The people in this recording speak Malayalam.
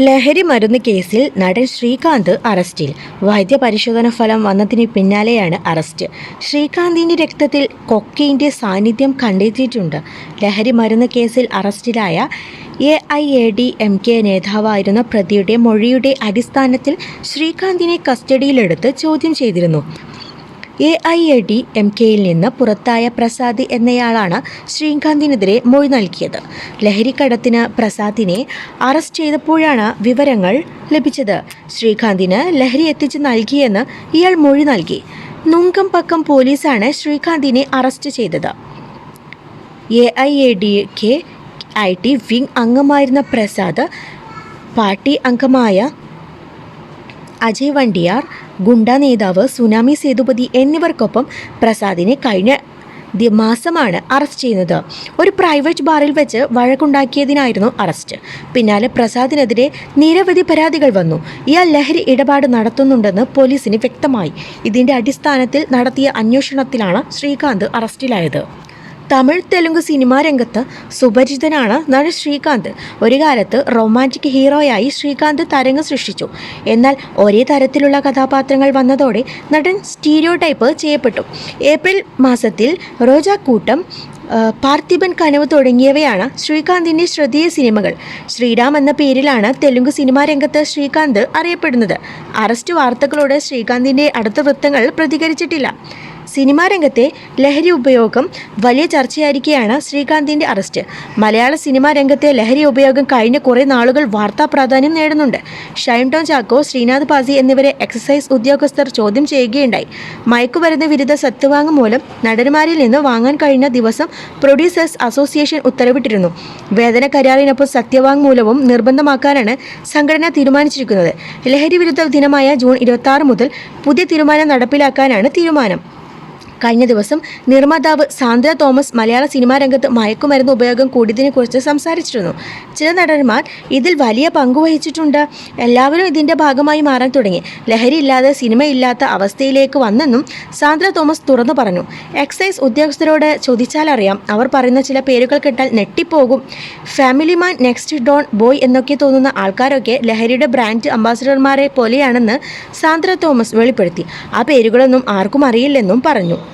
ലഹരി മരുന്ന് കേസിൽ നടൻ ശ്രീകാന്ത് അറസ്റ്റിൽ. വൈദ്യപരിശോധന ഫലം വന്നതിന് പിന്നാലെയാണ് അറസ്റ്റ്. ശ്രീകാന്തിന്റെ രക്തത്തിൽ കൊക്കൈന്റെ സാന്നിധ്യം കണ്ടെത്തിയിട്ടുണ്ട്. ലഹരി മരുന്ന് കേസിൽ അറസ്റ്റിലായ A I A D M K നേതാവായിരുന്ന പ്രതിയുടെ മൊഴിയുടെ അടിസ്ഥാനത്തിൽ ശ്രീകാന്തിനെ കസ്റ്റഡിയിലെടുത്ത് ചോദ്യം ചെയ്തിരുന്നു. A I A D M കെയിൽ നിന്ന് പുറത്തായ പ്രസാദ് എന്നയാളാണ് ശ്രീകാന്തിനെതിരെ മൊഴി നൽകിയത്. ലഹരിക്കടത്തിന് പ്രസാദിനെ അറസ്റ്റ് ചെയ്തപ്പോഴാണ് വിവരങ്ങൾ ലഭിച്ചത്. ശ്രീകാന്തിന് ലഹരി എത്തിച്ച് നൽകിയെന്ന് ഇയാൾ മൊഴി നൽകി. നുങ്കം പക്കം പോലീസാണ് ശ്രീകാന്തിനെ അറസ്റ്റ് ചെയ്തത്. A I A D K I T wing അംഗമായിരുന്ന പ്രസാദ് പാർട്ടി അംഗമായ അജയ് വണ്ടിയാർ ഗുണ്ട നേതാവ് സുനാമി സേതുപതി എന്നിവർക്കൊപ്പം പ്രസാദിനെ കഴിഞ്ഞ മാസമാണ് അറസ്റ്റ് ചെയ്യുന്നത്. ഒരു പ്രൈവറ്റ് ബാറിൽ വെച്ച് വഴക്കുണ്ടാക്കിയതിനായിരുന്നു അറസ്റ്റ്. പിന്നാലെ പ്രസാദിനെതിരെ നിരവധി പരാതികൾ വന്നു. ഇയാൾ ലഹരി ഇടപാട് നടത്തുന്നുണ്ടെന്ന് പോലീസിന് വ്യക്തമായി. ഇതിന്റെ അടിസ്ഥാനത്തിൽ നടത്തിയ അന്വേഷണത്തിലാണ് ശ്രീകാന്ത് അറസ്റ്റിലായത്. തമിഴ് തെലുങ്ക് സിനിമാ രംഗത്ത് സുപരിചിതനാണ് നടൻ ശ്രീകാന്ത്. ഒരു കാലത്ത് റൊമാന്റിക് ഹീറോയായി ശ്രീകാന്ത് തരംഗം സൃഷ്ടിച്ചു. എന്നാൽ ഒരേ തരത്തിലുള്ള കഥാപാത്രങ്ങൾ വന്നതോടെ നടൻ സ്റ്റീരിയോ ടൈപ്പ് ചെയ്യപ്പെട്ടു. ഏപ്രിൽ മാസത്തിൽ റോജാക്കൂട്ടം പാർത്ഥിപൻ കനവ് തുടങ്ങിയവയാണ് ശ്രീകാന്തിന്റെ ശ്രദ്ധേയ സിനിമകൾ. ശ്രീരാം എന്ന പേരിലാണ് തെലുങ്ക് സിനിമാ രംഗത്ത് ശ്രീകാന്ത് അറിയപ്പെടുന്നത്. അറസ്റ്റ് വാർത്തകളോട് ശ്രീകാന്തിന്റെ അടുത്ത വൃത്തങ്ങൾ പ്രതികരിച്ചിട്ടില്ല. സിനിമാ രംഗത്തെ ലഹരി ഉപയോഗം വലിയ ചർച്ചയായിരിക്കെയാണ് ശ്രീകാന്തിന്റെ അറസ്റ്റ്. മലയാള സിനിമാ രംഗത്തെ ലഹരി ഉപയോഗം കഴിഞ്ഞ കുറേ നാളുകൾ വാർത്താ പ്രാധാന്യം നേടുന്നുണ്ട്. ഷൈൻ ടോൺ ചാക്കോ ശ്രീനാഥ് പാസി എന്നിവരെ എക്സസൈസ് ഉദ്യോഗസ്ഥർ ചോദ്യം ചെയ്യുകയുണ്ടായി. മയക്കുമരുന്ന് വിരുദ്ധ സത്യവാങ്മൂലം നടന്മാരിൽ നിന്ന് വാങ്ങാൻ കഴിഞ്ഞ ദിവസം പ്രൊഡ്യൂസേഴ്സ് അസോസിയേഷൻ ഉത്തരവിട്ടിരുന്നു. വേതന കരാറിനൊപ്പം സത്യവാങ്മൂലവും നിർബന്ധമാക്കാനാണ് സംഘടന തീരുമാനിച്ചിരിക്കുന്നത്. ലഹരി വിരുദ്ധ ദിനമായ ജൂൺ ഇരുപത്തി മുതൽ പുതിയ തീരുമാനം നടപ്പിലാക്കാനാണ് തീരുമാനം. കഴിഞ്ഞ ദിവസം നിർമ്മാതാവ് സാന്ദ്ര തോമസ് മലയാള സിനിമാ രംഗത്ത് മയക്കുമരുന്ന് ഉപയോഗം കൂടിയതിനെക്കുറിച്ച് സംസാരിച്ചിരുന്നു. ചില നടന്മാർ ഇതിൽ വലിയ പങ്ക് വഹിച്ചിട്ടുണ്ട്. എല്ലാവരും ഇതിന്റെ ഭാഗമായി മാറാൻ തുടങ്ങി. ലഹരി ഇല്ലാതെ സിനിമയില്ലാത്ത അവസ്ഥയിലേക്ക് വന്നെന്നും സാന്ദ്ര തോമസ് തുറന്നു പറഞ്ഞു. എക്സൈസ് ഉദ്യോഗസ്ഥരോട് ചോദിച്ചാലറിയാം അവർ പറയുന്ന ചില പേരുകൾ കേട്ടാൽ നെട്ടിപ്പോകും family man next don boy എന്നൊക്കെ തോന്നുന്ന ആൾക്കാരൊക്കെ ലഹരിയുടെ ബ്രാൻഡ് അംബാസിഡർമാരെ പോലെയാണെന്ന് സാന്ദ്ര തോമസ് വെളിപ്പെടുത്തി. ആ പേരുകളൊന്നും ആർക്കും അറിയില്ലെന്നും പറഞ്ഞു.